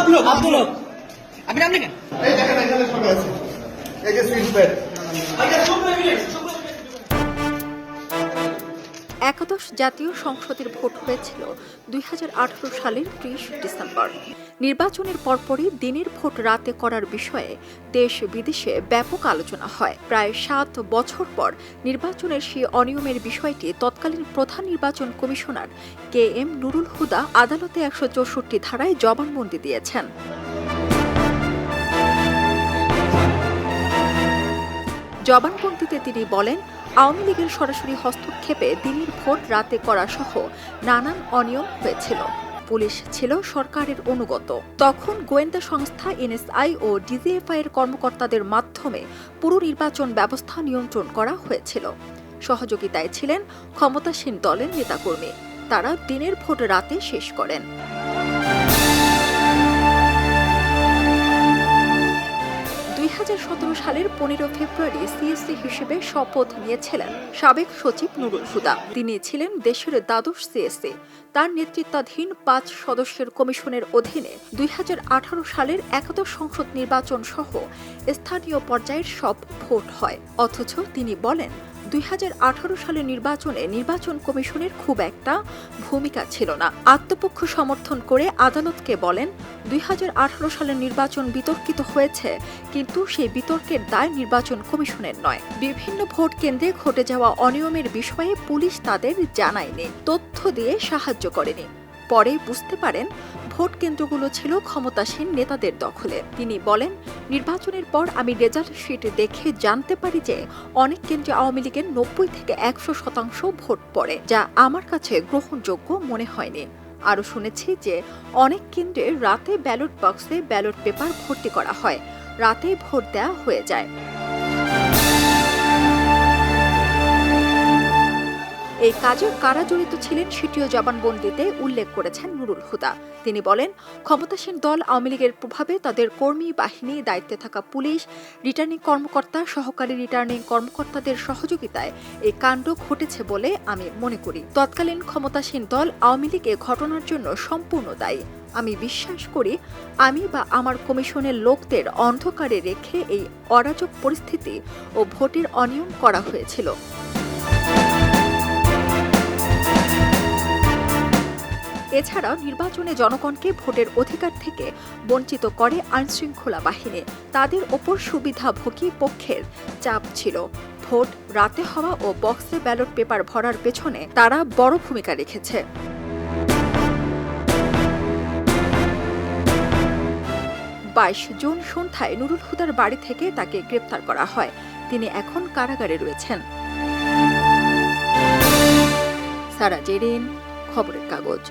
আব্দুল হক আব্দুল আপনি নাম লেখেন এই দেখেন এখানে সব আছে। এই যে সুইচ প্যাড একাদশ জাতীয় সংসদের ভোট হয়েছিল দুই হাজার আঠারো সালের ত্রিশ ডিসেম্বর। নির্বাচনের পরপরই দিনের ভোট রাতে করার বিষয়ে দেশ বিদেশে ব্যাপক আলোচনা হয়। প্রায় সাত বছর পর নির্বাচনের সেই অনিয়মের বিষয়টি তৎকালীন প্রধান নির্বাচন commissioner K M Nurul Huda আদালতে একশো চৌষট্টি ধারায় জবানবন্দি দিয়েছেন। জবানবন্দিতে তিনি বলেন, আওয়ামী লীগের সরাসরি হস্তক্ষেপে দিনের ভোট রাতে করা সহ নানান অনিয়ম হয়েছিল। পুলিশ ছিল সরকারের অনুগত। তখন গোয়েন্দা সংস্থা এনএসআই ও ডিজিএফআই এর কর্মকর্তাদের মাধ্যমে পুরো নির্বাচন ব্যবস্থা নিয়ন্ত্রণ করা হয়েছিল। সহযোগিতায় ছিলেন ক্ষমতাসীন দলের নেতাকর্মী। তারা দিনের ভোট রাতে শেষ করেন। সালের পনেরো ফেব্রুয়ারি সিএসসি হিসেবে শপথ নিয়েছিলেন সাবেক সচিব নুরুল হুদা। তিনি ছিলেন দেশের দ্বাদশ সিএসসি। তার নেতৃত্বাধীন পাঁচ সদস্যের কমিশনের অধীনে দুই হাজার আঠারো সালের একাদশ সংসদ নির্বাচন সহ স্থানীয় পর্যায়ের সব ভোট হয়। অথচ তিনি বলেন দুই সালের নির্বাচনে নির্বাচন কমিশনের খুব একটা ভূমিকা ছিল না। আত্মপক্ষ সমর্থন করে আদালতকে বলেন, দুই সালের নির্বাচন বিতর্কিত হয়েছে, কিন্তু সেই বিতর্কের দায় নির্বাচন কমিশনের নয়। বিভিন্ন ভোট কেন্দ্রে ঘটে যাওয়া অনিয়মের বিষয়ে পুলিশ তাদের জানায়নি, তথ্য দিয়ে সাহায্য করেনি। পরে বুঝতে পারেন ভোট কেন্দ্রগুলো ছিল ক্ষমতাসীন নেতাদের দখলে। তিনি বলেন, নির্বাচনের পর আমি রেজাল্ট শিট দেখে জানতে পারি যে অনেক কেন্দ্রে আওয়ামী লীগের নব্বই থেকে একশো শতাংশ ভোট পড়ে, যা আমার কাছে গ্রহণযোগ্য মনে হয়নি। আরও শুনেছি যে অনেক কেন্দ্রে রাতে ব্যালট বক্সে ব্যালট পেপার ভর্তি করা হয়, রাতেই ভোট দেওয়া হয়ে যায়। এই কাজে কারা জড়িত ছিলেন সেটিও জবানবন্দিতে উল্লেখ করেছেন নুরুল হুদা। তিনি বলেন, ক্ষমতাসীন দল আওয়ামী লীগের প্রভাবে তাদের কর্মী বাহিনী, দায়িত্বে থাকা পুলিশ রিটার্নিং কর্মকর্তা, সহকারী রিটার্নিং কর্মকর্তাদের সহযোগিতায় এই কাণ্ড ঘটেছে বলে আমি মনে করি। তৎকালীন ক্ষমতাসীন দল আওয়ামী লীগ এ ঘটনার জন্য সম্পূর্ণ দায়ী। আমি বিশ্বাস করি, আমি বা আমার কমিশনের লোকদের অন্ধকারে রেখে এই অরাজক পরিস্থিতি ও ভোটের অনিয়ম করা হয়েছিল। এছাড়াও নির্বাচনে জনগণকে ভোটের অধিকার থেকে বঞ্চিত করে আইনশৃঙ্খলা বাহিনী। তাদের ওপর সুবিধাভোগী পক্ষের চাপ ছিল। ভোট, রাতে হওয়া ও বক্সে ব্যালট পেপার ভরার পেছনে তারা বড় ভূমিকা রেখেছে। বাইশ জুন সন্ধ্যায় নুরুল হুদার বাড়ি থেকে তাকে গ্রেপ্তার করা হয়। তিনি এখন কারাগারে রয়েছেন। সারা জেরিন খবরের কাগজ।